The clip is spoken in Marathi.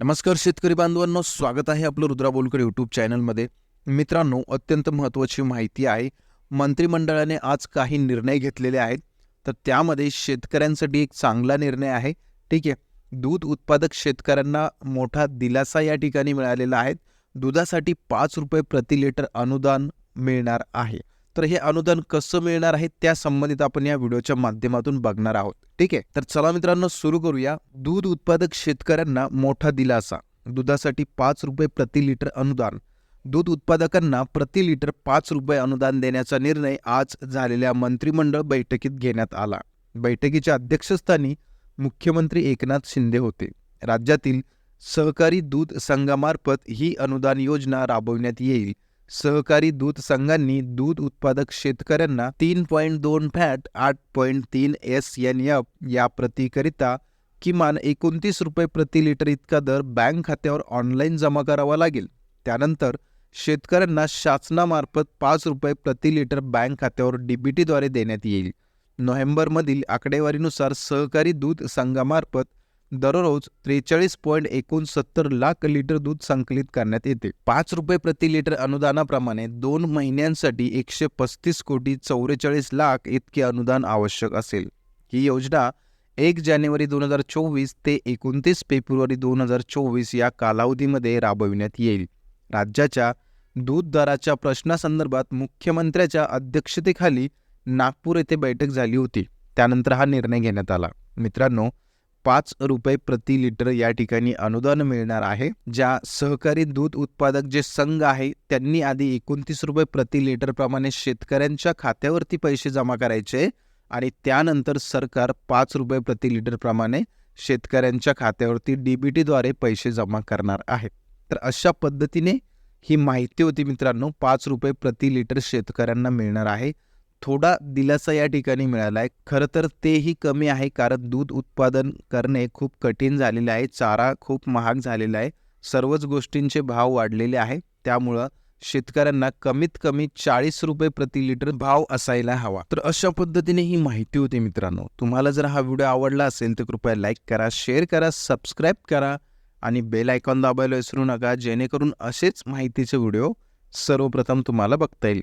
नमस्कार शेतकरी बांधवांनो स्वागत आहे आपलं रुद्रा बोलकर यूट्यूब चॅनलमध्ये मित्रांनो अत्यंत महत्त्वाची माहिती आहे मंत्रिमंडळाने आज काही निर्णय घेतलेले आहेत. तर त्यामध्ये शेतकऱ्यांसाठी एक चांगला निर्णय आहे. ठीक आहे. दूध उत्पादक शेतकऱ्यांना मोठा दिलासा या ठिकाणी मिळालेला आहे. दुधासाठी पाच रुपये प्रति लिटर अनुदान मिळणार आहे. तर हे अनुदान कसं मिळणार आहे त्या संबंधित आपण या व्हिडिओच्या माध्यमातून बघणार आहोत. ठीक आहे? तर चला मित्रांनो सुरू करूया. दूध उत्पादक शेतकऱ्यांना मोठा दिलासा. दुधासाठी पाच रुपये प्रति लिटर अनुदान. दूध उत्पादकांना प्रति लिटर पाच रुपये अनुदान देण्याचा निर्णय आज झालेल्या मंत्रिमंडळ बैठकीत घेण्यात आला. बैठकीच्या अध्यक्षस्थानी मुख्यमंत्री एकनाथ शिंदे होते. राज्यातील सहकारी दूध संघामार्फत ही अनुदान योजना राबवण्यात येईल. सहकारी दूध संघांनी दूध उत्पादक शेतकऱ्यांना तीन पॉईंट दोन फॅट आठ पॉईंट तीन एस एन एफ या प्रतीकरिता किमान एकोणतीस रुपये प्रति लिटर इतका दर बँक खात्यावर ऑनलाईन जमा करावा लागेल. त्यानंतर शेतकऱ्यांना शासनामार्फत पाच रुपये प्रति लिटर बँक खात्यावर डीबीटीद्वारे देण्यात येईल. नोव्हेंबरमधील आकडेवारीनुसार सहकारी दूध संघामार्फत दररोज त्रेचाळीस पॉईंट एकोणसत्तर लाख लिटर दूध संकलित करण्यात येते. पाच रुपये प्रति लिटर अनुदानाप्रमाणे दोन महिन्यांसाठी एकशे पस्तीस कोटी चौवेचाळीस लाख इतके अनुदान आवश्यक असेल. ही योजना एक जानेवारी दोन हजार चोवीस ते एकोणतीस फेब्रुवारी दोन हजार चोवीस या कालावधीमध्ये राबविण्यात येईल. राज्याच्या दूध दराच्या प्रश्नासंदर्भात मुख्यमंत्र्याच्या अध्यक्षतेखाली नागपूर येथे बैठक झाली होती. त्यानंतर हा निर्णय घेण्यात आला. मित्रांनो पाच रुपये प्रति लिटर या ठिकाणी अनुदान मिळणार आहे ज्या सहकारी दूध उत्पादक जे संघ आहे त्यांनी आधी एकोणतीस रुपये प्रति लिटर प्रमाणे शेतकऱ्यांच्या खात्यावरती पैसे जमा करायचे आणि त्यानंतर सरकार पाच रुपये प्रति लिटर प्रमाणे शेतकऱ्यांच्या खात्यावरती डीबीटीद्वारे पैसे जमा करणार आहे. तर अशा पद्धतीने ही माहिती होती मित्रांनो पाच रुपये प्रति लिटर शेतकऱ्यांना मिळणार आहे. थोडा दिलासा या ठिकाणी मिळाला आहे खरं तर तेही कमी आहे कारण दूध उत्पादन करणे खूप कठीण झालेले आहे. चारा खूप महाग झालेला आहे. सर्वच गोष्टींचे भाव वाढलेले आहे. त्यामुळं शेतकऱ्यांना कमीत कमी चाळीस रुपये प्रति लिटर भाव असायला हवा. तर अशा पद्धतीने ही माहिती होती मित्रांनो. तुम्हाला जर हा व्हिडिओ आवडला असेल तर कृपया लाईक करा शेअर करा सबस्क्राईब करा आणि बेल आयकॉन दाबायला विसरू नका. जेणेकरून असेच माहितीचे व्हिडिओ सर्वप्रथम तुम्हाला बघता येईल.